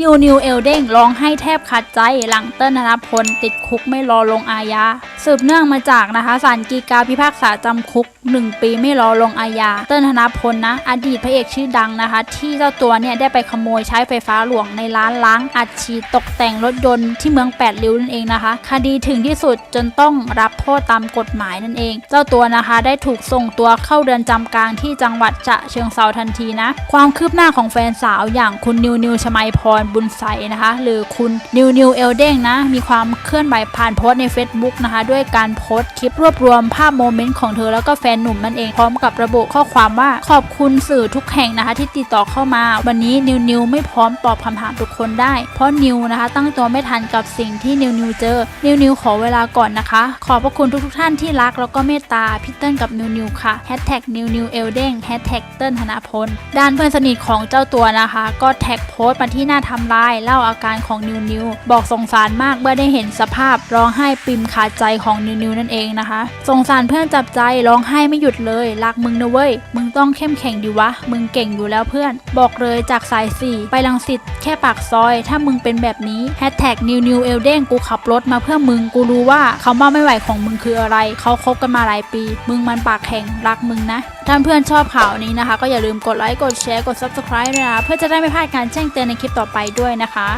นิวนิวเอลเด้งร้องให้แทบขาดใจหลังเติ้ลธนพลติดคุกไม่รอลงอาญา สืบเนื่องมาจากนะคะศาลฎีกาพิพากษาจำคุก 1 ปีไม่รอลงอาญา เติ้ลธนพลนะ อดีตพระเอกชื่อดังนะคะ ที่เจ้าตัวเนี่ยได้ไปขโมยใช้ไฟฟ้าหลวงในร้านล้างอัดฉีดตกแต่งรถยนต์ที่เมืองแปดริ้วนั่นเองนะคะ คดีถึงที่สุดจนต้องรับโทษตามกฎหมายนั่นเอง เจ้าตัวนะคะได้ถูกส่งตัวเข้าเรือนจำกลางที่จังหวัดฉะเชิงเซาทันทีนะ ความคืบหน้าของแฟนสาวอย่างคุณนิวนิวชมัยพรบุญใสนะคะ หรือคุณนิวนิวเอลเด้งนะมีความเคลื่อนไหวผ่านโพสต์ใน Facebook นะคะด้วยยการโพสต์คลิปรวบรวมภาพโมเมนต์ของเธอแล้วก็แฟนหนุ่มนั่นเองพร้อมกับระบุข้อความว่าขอบคุณสื่อทุกแห่งนะคะ ที่ติดต่อเข้ามา วันนี้นิวนิวไม่พร้อมตอบคำถามทุกคนได้ เพราะนิวนะคะ ตั้งตัวไม่ทันกับสิ่งที่นิวนิวเจอนิวนิวขอเวลาก่อนนะคะ ขอบพระคุณทุกๆท่านที่รักแล้วก็เมตตาพี่เติ้ลกับนิวนิวค่ะแฮชแท็กนิวนิวเอลเด้งแฮชแท็กเติ้ลธนาพลด้านเพื่อนสนิทของเจ้าตัวนะคะ ก็แท็กโพสต์มาที่หน้าทำลายเล่าอาการของนิวนิวบอกสงสารมากเมื่อได้เห็นสภาพร้องไห้ปิมขาดใจของนิวนิวนั่นเองนะคะ สงสารเพื่อนจับใจร้องไห้ไม่หยุดเลยรักมึงนะเว้ย มึงต้องเข้มแข็งดีวะ มึงเก่งอยู่แล้วเพื่อน บอกเลยจากสายสี่ไปลังสิตแค่ปากซอย ถ้ามึงเป็นแบบนี้แฮชแท็กนิวนิวเอลเด้งกูขับรถมาเพื่อมึงกูรู้ว่าคำว่าไม่ไหวของมึงคืออะไร เขาคบกันมาหลายปี มึงมันปากแข็งรักมึงนะท่านเพื่อนชอบข่าวนี้นะคะ ก็อย่าลืมกดไลค์กดแชร์กด subscribe ด้วยนะเพื่อจะได้ไม่พลาดการแจ้งเตือนในคลิปต่อไปด้วยนะคะ